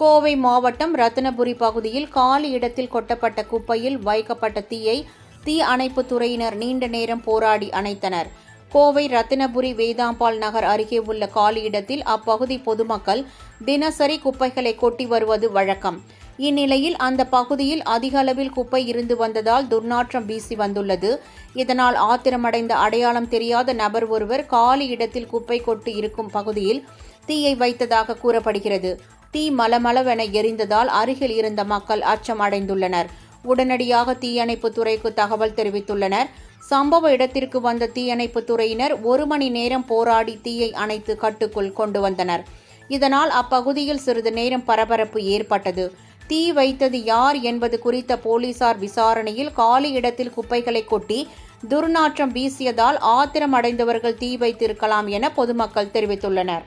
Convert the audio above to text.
கோவை மாவட்டம் ரத்தினபுரி பகுதியில் காலி இடத்தில் கொட்டப்பட்ட குப்பையில் வைக்கப்பட்ட தீயை தீ அணைப்பு துறையினர் நீண்ட நேரம் போராடி அணைத்தனர். கோவை ரத்தினபுரி வேதாம்பாள் நகர் அருகே உள்ள காலியிடத்தில் அப்பகுதி பொதுமக்கள் தினசரி குப்பைகளை கொட்டி வருவது வழக்கம். இந்நிலையில் அந்த பகுதியில் அதிக அளவில் குப்பை இருந்து வந்ததால் துர்நாற்றம் வீசி வந்துள்ளது. இதனால் ஆத்திரமடைந்த அடையாளம் தெரியாத நபர் ஒருவர் காலி இடத்தில் குப்பை கொட்டு இருக்கும் பகுதியில் தீயை வைத்ததாக கூறப்படுகிறது. தீ மலமளவென எரிந்ததால் அருகில் இருந்த மக்கள் அச்சம் அடைந்துள்ளனர் உடனடியாக தீயணைப்பு துறைக்கு தகவல் தெரிவித்துள்ளனர். சம்பவ இடத்திற்கு வந்த தீயணைப்பு துறையினர் ஒரு மணி நேரம் போராடி தீயை அணைத்து கட்டுக்குள் கொண்டு வந்தனர். இதனால் அப்பகுதியில் சிறிது நேரம் பரபரப்பு ஏற்பட்டது. தீ வைத்தது யார் என்பது குறித்த போலீசார் விசாரணையில் காலி இடத்தில் குப்பைகளை கொட்டி துர்நாற்றம் வீசியதால் ஆத்திரம் அடைந்தவர்கள் தீ வைத்திருக்கலாம் என பொதுமக்கள் தெரிவித்துள்ளனர்.